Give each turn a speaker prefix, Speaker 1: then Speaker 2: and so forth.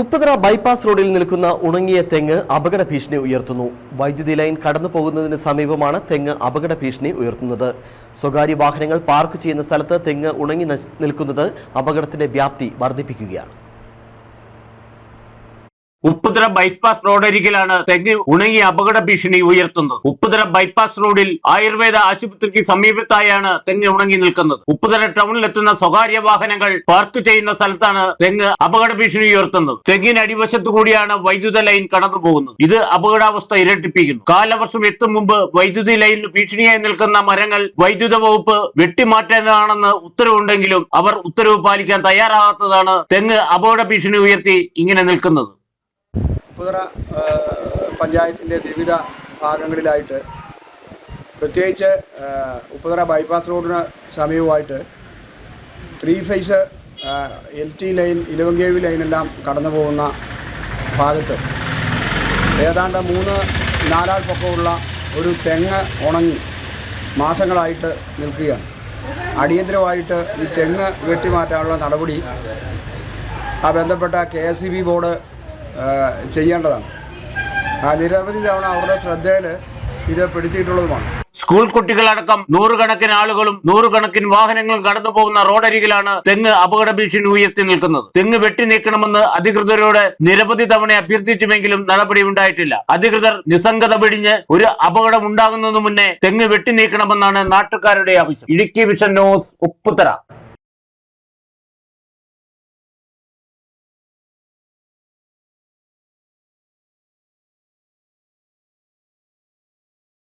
Speaker 1: Upputhara bypass റോഡിൽ നിൽക്കുന്ന ഉണങ്ങിയ തെങ്ങ് അപകട ഭീഷണി ഉയർത്തുന്നു. വൈദ്യുതി ലൈൻ കടന്നു പോകുന്നതിന് സമീപമാണ് തെങ്ങ് അപകട ഭീഷണി ഉയർത്തുന്നത്. സ്വകാര്യ വാഹനങ്ങൾ പാർക്ക് ചെയ്യുന്ന സ്ഥലത്ത് തെങ്ങ് ഉണങ്ങി നിൽക്കുന്നത് അപകടത്തിന്റെ വ്യാപ്തി വർദ്ധിപ്പിക്കുകയാണ്.
Speaker 2: ഉപ്പുതറ ബൈപ്പാസ് റോഡരികിലാണ് തെങ്ങ് ഉണങ്ങി അപകട ഭീഷണി ഉയർത്തുന്നത്. ഉപ്പുതറ ബൈപ്പാസ് റോഡിൽ ആയുർവേദ ആശുപത്രിക്ക് സമീപത്തായാണ് തെങ്ങ് ഉണങ്ങി നിൽക്കുന്നത്. ഉപ്പുതറ ടൗണിലെത്തുന്ന സ്വകാര്യ വാഹനങ്ങൾ പാർക്ക് ചെയ്യുന്ന സ്ഥലത്താണ് തെങ്ങ് അപകട ഭീഷണി ഉയർത്തുന്നത്. തെങ്ങിന് അടിവശത്തു കൂടിയാണ് വൈദ്യുത ലൈൻ കടന്നുപോകുന്നത് ഇത് അപകടാവസ്ഥ ഇരട്ടിപ്പിക്കുന്നു. കാലവർഷം എത്തും മുമ്പ് വൈദ്യുതി ലൈനിൽ ഭീഷണിയായി നിൽക്കുന്ന മരങ്ങൾ വൈദ്യുത വകുപ്പ് വെട്ടിമാറ്റേണ്ടതാണെന്ന് ഉത്തരവുണ്ടെങ്കിലും അവർ ഉത്തരവ് പാലിക്കാൻ തയ്യാറാകാത്തതാണ് തെങ്ങ് അപകട ഭീഷണി ഉയർത്തി ഇങ്ങനെ നിൽക്കുന്നത്.
Speaker 3: ഉപ്പുതറ പഞ്ചായത്തിന്റെ വിവിധ ഭാഗങ്ങളിലായിട്ട് പ്രത്യേകിച്ച് ഉപ്പുതറ ബൈപ്പാസ് റോഡിന് സമീപമായിട്ട് three phase L T line ഇലവങ്കേവി ലൈനെല്ലാം കടന്നു പോകുന്ന ഭാഗത്ത് ഏതാണ്ട് മൂന്ന് നാലാൾ പൊക്കമുള്ള ഒരു തെങ്ങ് ഉണങ്ങി മാസങ്ങളായിട്ട് നിൽക്കുകയാണ്. അടിയന്തരമായിട്ട് ഈ തെങ്ങ് വെട്ടിമാറ്റാനുള്ള നടപടി ആ ബന്ധപ്പെട്ട K S E B board ചെയ്യേണ്ടതാണ്. ആ നിരവധി തവണ അവരുടെ ശ്രദ്ധയിൽ ഇത് പെടുത്തിയിട്ടുള്ളതുമാണ്.
Speaker 2: സ്കൂൾ കുട്ടികളടക്കം നൂറുകണക്കിന് ആളുകളും നൂറുകണക്കിന് വാഹനങ്ങളും കടന്നു പോകുന്ന റോഡരികിലാണ് തെങ്ങ് അപകട ഭീഷണി ഉയർത്തി നിൽക്കുന്നത്. തെങ്ങ് വെട്ടി നീക്കണമെന്ന് അധികൃതരോട് നിരവധി തവണ അഭ്യർത്ഥിച്ചുമെങ്കിലും നടപടി ഉണ്ടായിട്ടില്ല. അധികൃതർ നിസ്സംഗത പിടിഞ്ഞ് ഒരു അപകടം ഉണ്ടാകുന്നതിന് മുന്നേ തെങ്ങ് വെട്ടി നീക്കണമെന്നാണ് നാട്ടുകാരുടെ ആവശ്യം. Idukki vision news Upputhara.